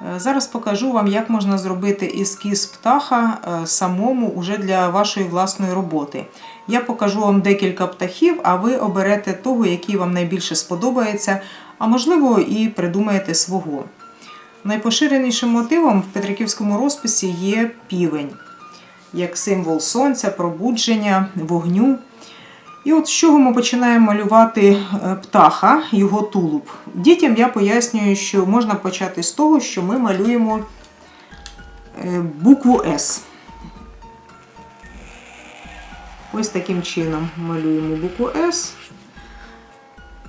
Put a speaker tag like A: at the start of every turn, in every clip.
A: Е, Зараз покажу вам, як можна зробити ескіз птаха е, самому уже для вашої власної роботи. Я покажу вам декілька птахів, а ви оберете того, який вам найбільше сподобається, а можливо і придумаєте свого. Найпоширенішим мотивом в Петриківському розписі є півень, як символ сонця, пробудження, вогню. І от з чого ми починаємо малювати е, птаха, його тулуб. Дітям я пояснюю, що можна почати з того, що ми малюємо е, букву С. Ось таким чином малюємо букву С.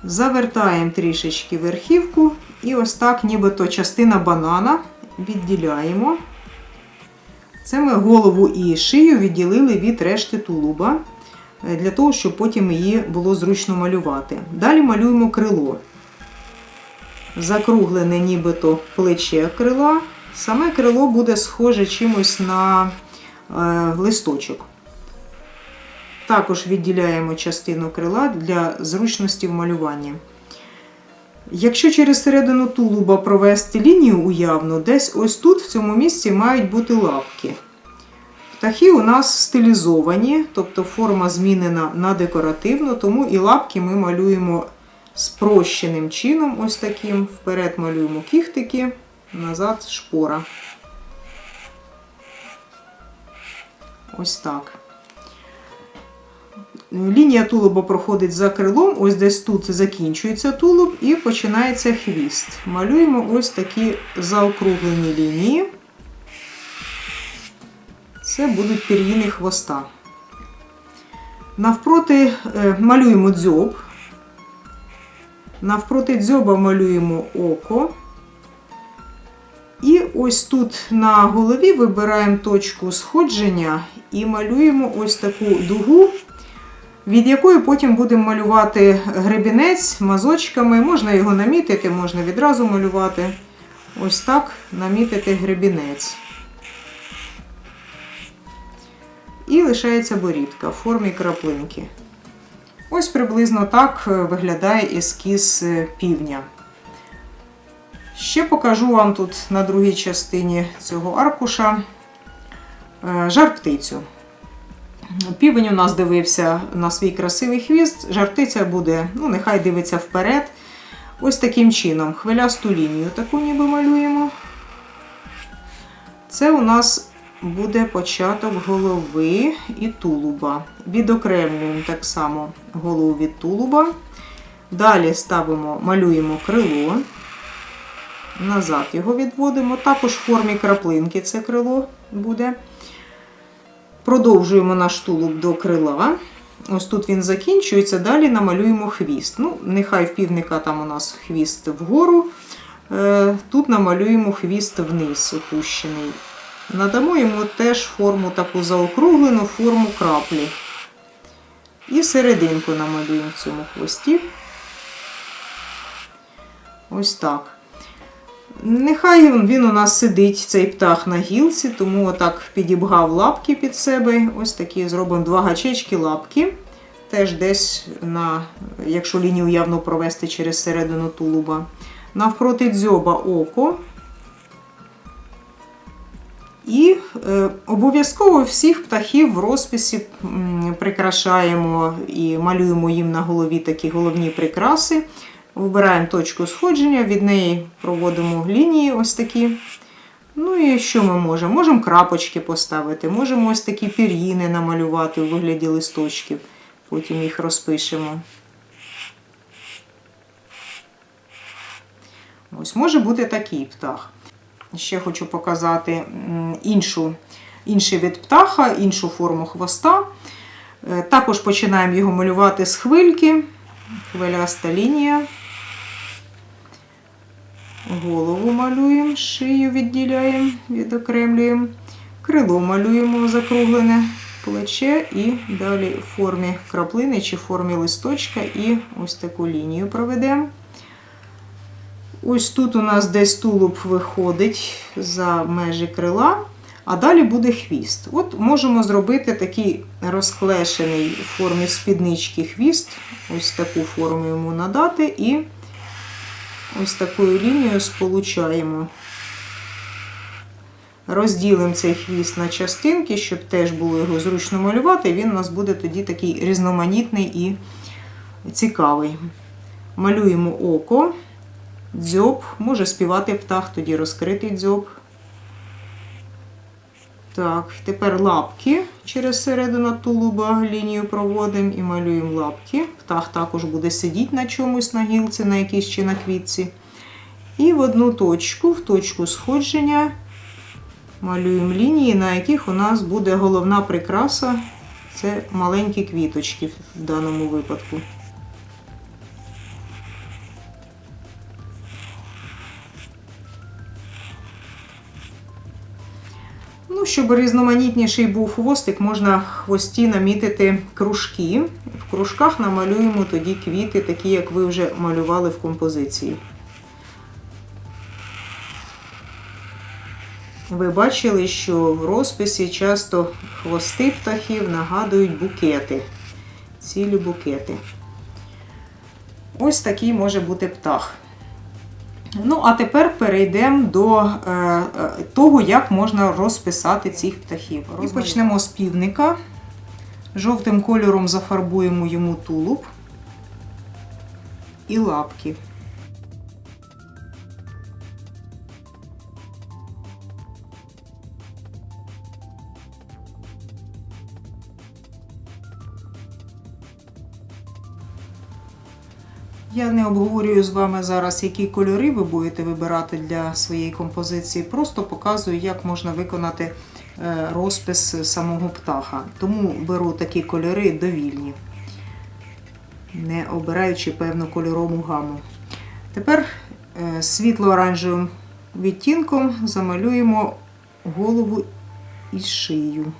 A: Завертаємо трішечки верхівку і ось так, нібито частина банана відділяємо. Це ми голову і шию відділили від решти тулуба, для того, щоб потім її було зручно малювати. Далі малюємо крило. Закруглене нібито плече крила. Саме крило буде схоже чимось на е, листочок. Також відділяємо частину крила для зручності в малюванні. Якщо через середину тулуба провести лінію уявно, десь ось тут, в цьому місці, мають бути лапки. Птахи у нас стилізовані, тобто форма змінена на декоративну, тому і лапки ми малюємо спрощеним чином, ось таким. Вперед малюємо кіхтики, назад шпора. Ось так. Лінія тулуба проходить за крилом, ось десь тут закінчується тулуб і починається хвіст. Малюємо ось такі заокруглені лінії. Це будуть пір'їни хвоста. Навпроти е, малюємо дзьоб. Навпроти дзьоба малюємо око. І ось тут на голові вибираємо точку сходження і малюємо ось таку дугу, від якої потім будемо малювати гребінець мазочками. Можна його намітити, можна відразу малювати. Ось так намітити гребінець. І лишається борідка в формі краплинки. Ось приблизно так е, виглядає ескіз е, півня. Ще покажу вам тут на другій частині цього аркуша е, жар-птицю. Півень у нас дивився на свій красивий хвіст, жар-птиця буде, ну, нехай дивиться вперед. Ось таким чином. Хвилясту лінію таку ніби малюємо. Це у нас буде початок голови і тулуба. Відокремлюємо так само голову від тулуба. Далі ставимо, малюємо крило. Назад його відводимо. Також в формі краплинки це крило буде. Продовжуємо наш тулуб до крила. Ось тут він закінчується, далі намалюємо хвіст. Ну, Нехай в півника там у нас хвіст вгору. Е, Тут намалюємо хвіст вниз, опущений. Надамо йому теж форму таку заокруглену, форму краплі. І серединку намалюємо в цьому хвості. Ось так. Нехай він, у нас сидить, цей птах на гілці, тому отак підібгав лапки під себе. Ось такі зробимо два гачечки лапки. Теж десь, на, якщо лінію явно провести через середину тулуба. Навпроти дзьоба око. І е, обов'язково всіх птахів в розписі прикрашаємо і малюємо їм на голові такі головні прикраси. Вибираємо точку сходження, від неї проводимо лінії ось такі. Ну і що ми можемо? Можемо крапочки поставити, можемо ось такі пір'їни намалювати у вигляді листочків, потім їх розпишемо. Ось може бути такий птах. Ще хочу показати іншу, інший від птаха, іншу форму хвоста. Е, Також починаємо його малювати з хвильки, хвиляста лінія. Голову малюємо, шию відділяємо, відокремлюємо. Крило малюємо закруглене плече і далі в формі краплини чи формі листочка і ось таку лінію проведемо. Ось тут у нас десь тулуб виходить за межі крила, а далі буде хвіст. От можемо зробити такий розклешений в формі спіднички хвіст. Ось таку форму йому надати і ось такою лінією сполучаємо розділимо цей хвіст на частинки, щоб теж було його зручно малювати. Він у нас буде тоді такий різноманітний і цікавий. Малюємо око, дзьоб, може співати птах, тоді розкритий дзьоб. Так, тепер лапки через середину тулуба лінію проводимо і малюємо лапки. Птах також буде сидіти на чомусь на гілці, на якійсь чи на квітці. І в одну точку, в точку сходження, малюємо лінії, на яких у нас буде головна прикраса. Це маленькі квіточки в даному випадку. Щоб різноманітніший був хвостик, можна хвості намітити кружки. В кружках намалюємо тоді квіти, такі, як ви вже малювали в композиції. Ви бачили, що в розписі часто хвости птахів нагадують букети, цілі букети. Ось такий може бути птах. Ну, а тепер перейдемо до е, е, того, як можна розписати цих птахів. І почнемо з півника. Жовтим кольором зафарбуємо йому тулуб і лапки. Я не обговорюю з вами зараз, які кольори ви будете вибирати для своєї композиції. Просто показую, як можна виконати е, розпис самого птаха. Тому беру такі кольори довільні, не обираючи певну кольорову гаму. Тепер е, світло-оранжевим відтінком замалюємо голову і шию.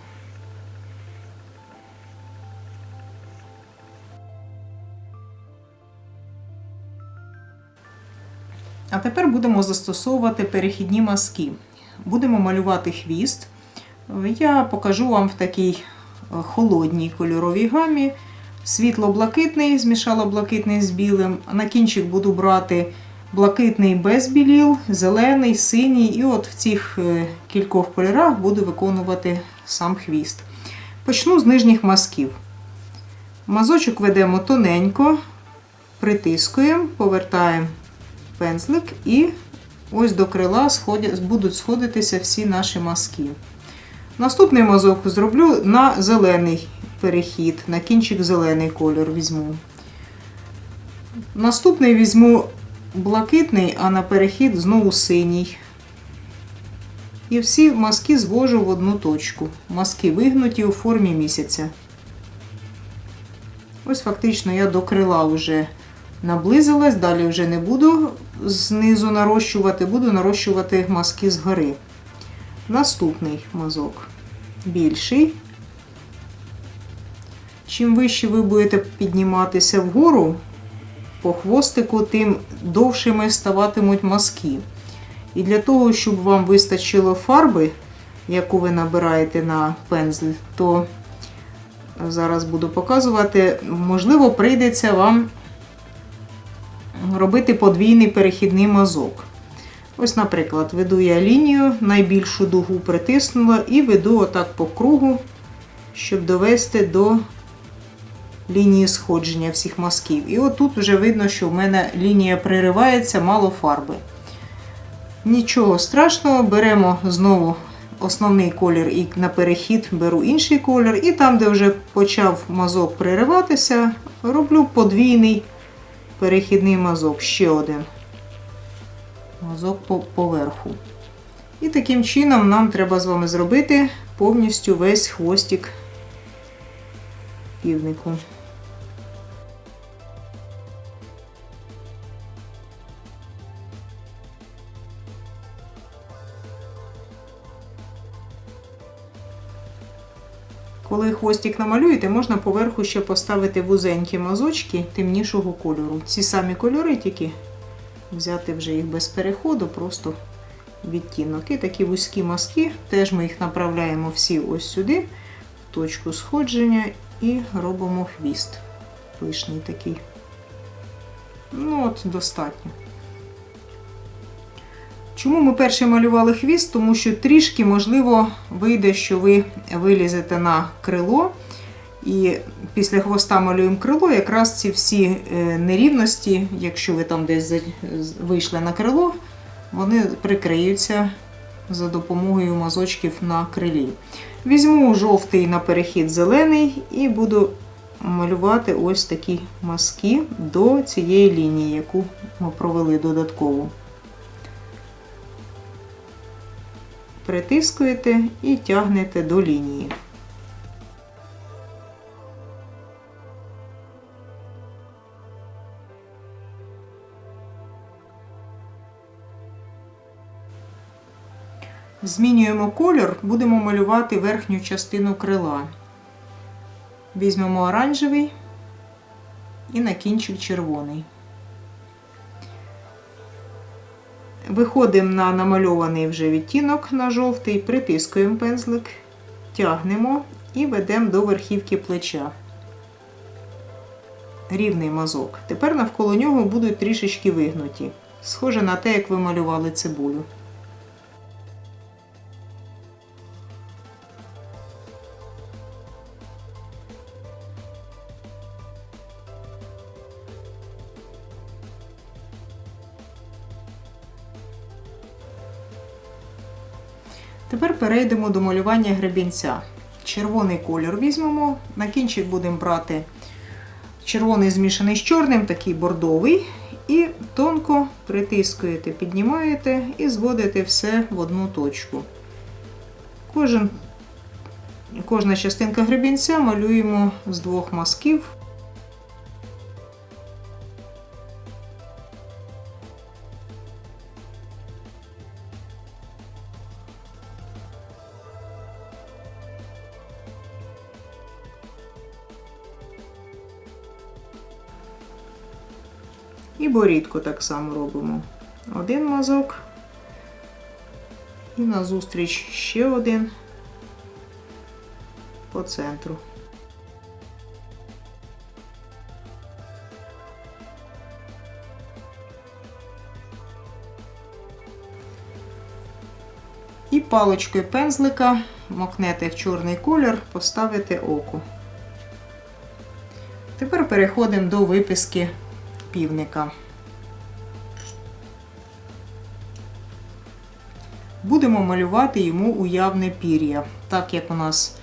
A: А тепер будемо застосовувати перехідні мазки. Будемо малювати хвіст. Я покажу вам в такій е, холодній кольоровій гамі. Світло-блакитний, змішала блакитний з білим. На кінчик буду брати блакитний без біліл, зелений, синій. І от в цих е, кількох кольорах буду виконувати сам хвіст. Почну з нижніх мазків. Мазочок ведемо тоненько, притискуємо, повертаємо пензлик, і ось до крила будуть сходитися всі наші мазки. Наступний мазок зроблю на зелений перехід, на кінчик зелений кольор візьму. Наступний візьму блакитний, а на перехід знову синій. І всі мазки звожу в одну точку. Мазки вигнуті у формі місяця. Ось фактично я до крила вже наблизилась, далі вже не буду знизу нарощувати, буду нарощувати мазки згори. Наступний мазок більший. Чим вище ви будете підніматися вгору по хвостику, тим довшими ставатимуть мазки. І для того, щоб вам вистачило фарби, яку ви набираєте на пензль, то зараз буду показувати, можливо, прийдеться вам робити подвійний перехідний мазок. Ось, наприклад, веду я лінію, найбільшу дугу притиснула і веду отак по кругу, щоб довести до лінії сходження всіх мазків. І отут вже видно, що в мене лінія приривається, мало фарби. Нічого страшного, беремо знову основний колір і на перехід беру інший колір. І там, де вже почав мазок пририватися, роблю подвійний перехідний мазок, ще один мазок по поверху. І таким чином нам треба з вами зробити повністю весь хвостик півнику. Коли хвостик намалюєте, можна поверху ще поставити вузенькі мазочки темнішого кольору. Ці самі кольори, тільки взяти вже їх без переходу, просто відтінок. І такі вузькі мазки, теж ми їх направляємо всі ось сюди, в точку сходження, і робимо хвіст. Пишний такий. Ну, от, достатньо. Чому ми перше малювали хвіст? Тому що трішки, можливо, вийде, що ви вилізете на крило. І після хвоста малюємо крило, якраз ці всі е, нерівності, якщо ви там десь вийшли на крило, вони прикриються за допомогою мазочків на крилі. Візьму жовтий на перехід зелений і буду малювати ось такі мазки до цієї лінії, яку ми провели додатково. Притискуєте і тягнете до лінії. Змінюємо колір, будемо малювати верхню частину крила. Візьмемо оранжевий і на кінчик червоний. Виходимо на намальований вже відтінок на жовтий, притискуємо пензлик, тягнемо і ведемо до верхівки плеча. Рівний мазок. Тепер навколо нього будуть трішечки вигнуті. Схоже на те, як ви малювали цибулю. Тепер перейдемо до малювання гребінця. Червоний колір візьмемо, на кінчик будемо брати червоний змішаний з чорним, такий бордовий, і тонко притискуєте, піднімаєте і зводите все в одну точку. Кожен, кожна частинка гребінця малюємо з двох мазків. Борідку так само робимо. Один мазок. І назустріч ще один по центру. І паличкою пензлика макнете в чорний колір, поставите око. Тепер переходимо до виписки півника. Будемо малювати йому уявне пір'я. Так як у нас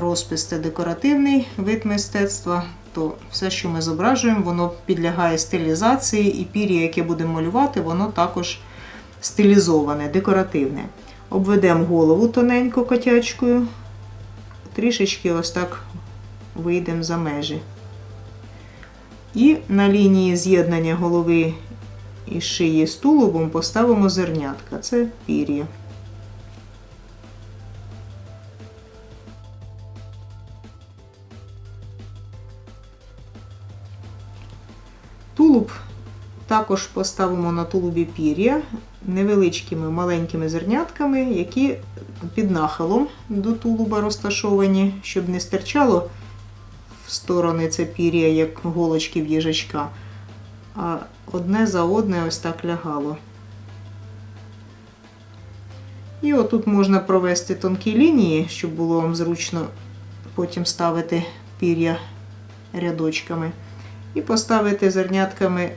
A: розпис це декоративний вид мистецтва, то все, що ми зображуємо, воно підлягає стилізації, і пір'я, яке будемо малювати, воно також стилізоване, декоративне. Обведемо голову тоненько котячкою, трішечки ось так вийдемо за межі. І на лінії з'єднання голови і шиї з тулубом поставимо зернятка. Це пір'я. Також поставимо на тулубі пір'я невеличкими маленькими зернятками, які під нахилом до тулуба розташовані, щоб не стирчало в сторони це пір'я, як голочки в їжачка, а одне за одне ось так лягало. І отут можна провести тонкі лінії, щоб було вам зручно потім ставити пір'я рядочками. І поставити зернятками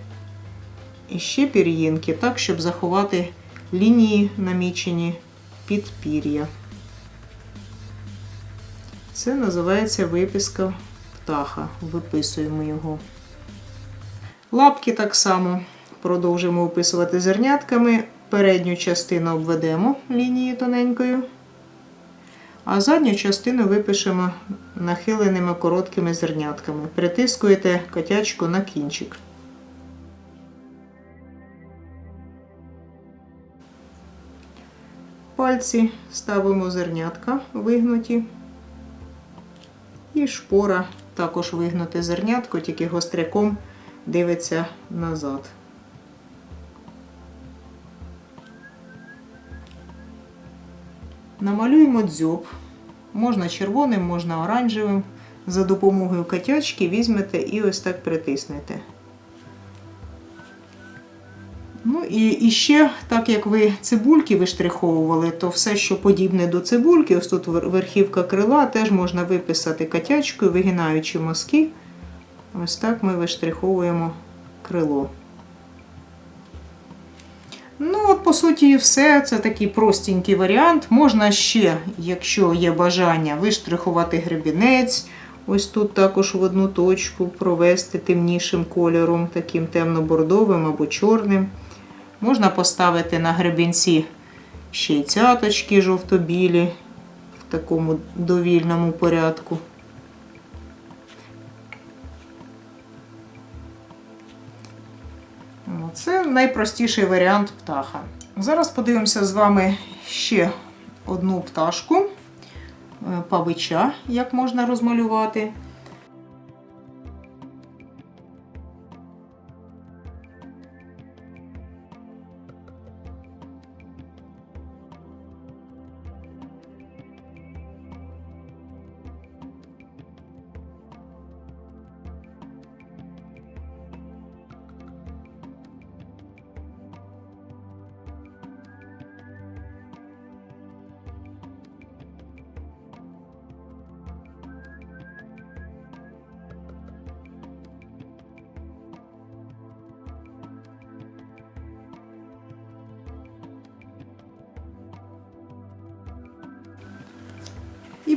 A: іще пір'їнки, так, щоб заховати лінії намічені під пір'я. Це називається виписка птаха. Виписуємо його. Лапки так само продовжимо описувати зернятками. Передню частину обведемо лінією тоненькою, а задню частину випишемо нахиленими короткими зернятками. Притискуєте котячку на кінчик. Пальці ставимо зернятка вигнуті. І шпора також вигнуте зернятко, тільки гостряком дивиться назад. Намалюємо дзьоб. Можна червоним, можна оранжевим. За допомогою котячки візьмете і ось так притиснете. І, і ще, так як ви цибульки виштриховували, то все, що подібне до цибульки, ось тут верхівка крила, теж можна виписати котячкою, вигинаючи мазки. Ось так ми виштриховуємо крило. Ну, от, по суті, все. Це такий простенький варіант. Можна ще, якщо є бажання, виштрихувати гребінець. Ось тут також в одну точку провести темнішим кольором, таким темно-бордовим або чорним. Можна поставити на гребінці ще й цяточки жовто-білі в такому довільному порядку. Це найпростіший варіант птаха. Зараз подивимося з вами ще одну пташку, е, павича, як можна розмалювати.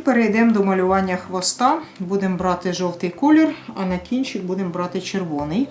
A: Перейдемо до малювання хвоста. Будемо брати жовтий колір, а на кінчик будемо брати червоний.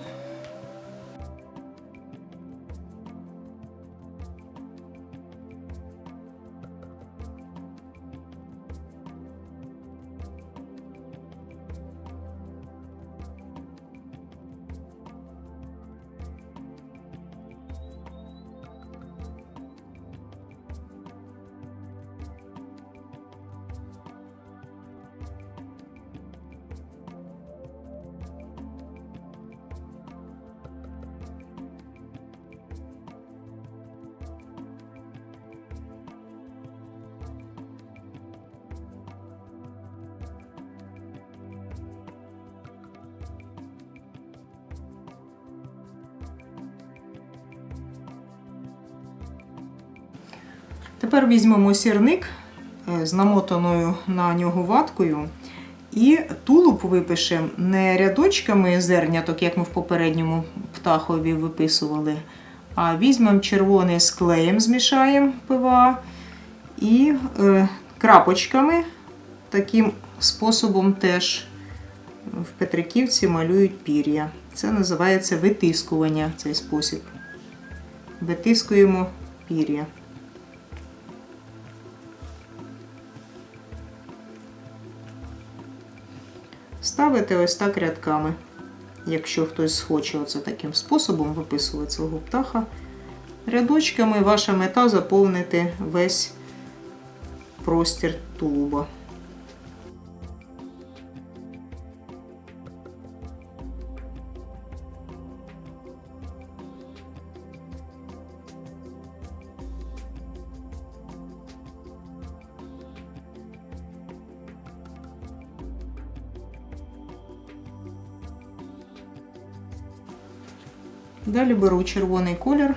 A: Тепер візьмемо сірник е, з намотаною на нього ваткою. І тулуб випишемо не рядочками зерняток, як ми в попередньому птахові виписували, а візьмемо червоний з клеєм, змішаємо ПВА і е, крапочками. Таким способом теж в Петриківці малюють пір'я. Це називається витискування цей спосіб. Витискуємо пір'я. Ставити ось так рядками. Якщо хтось схоче оце таким способом виписувати свого птаха, рядочками ваша мета заповнити весь простір тулуба. Далі беру червоний колір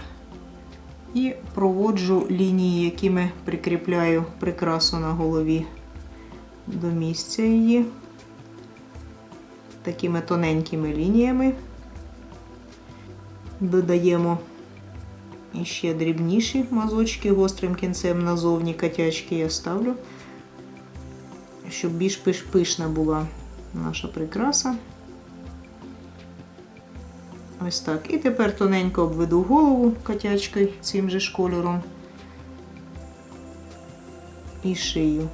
A: і проводжу лінії, якими прикріпляю прикрасу на голові до місця її такими тоненькими лініями. Додаємо іще дрібніші мазочки гострим кінцем назовні котячки я ставлю, щоб більш пиш- пишна була наша прикраса. Ось так. І тепер тоненько обведу голову котячкою цим же ж кольором. І шию.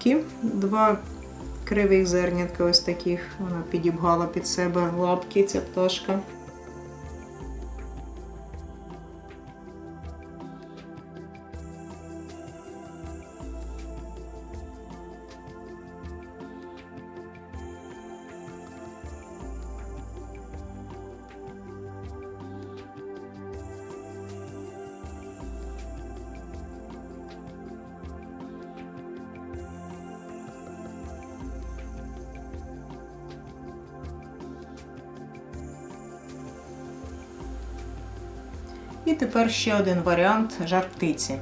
A: Лапки, два кривих зернятка ось таких. Вона підібгала під себе лапки ця пташка. Тепер ще один варіант жар птиці.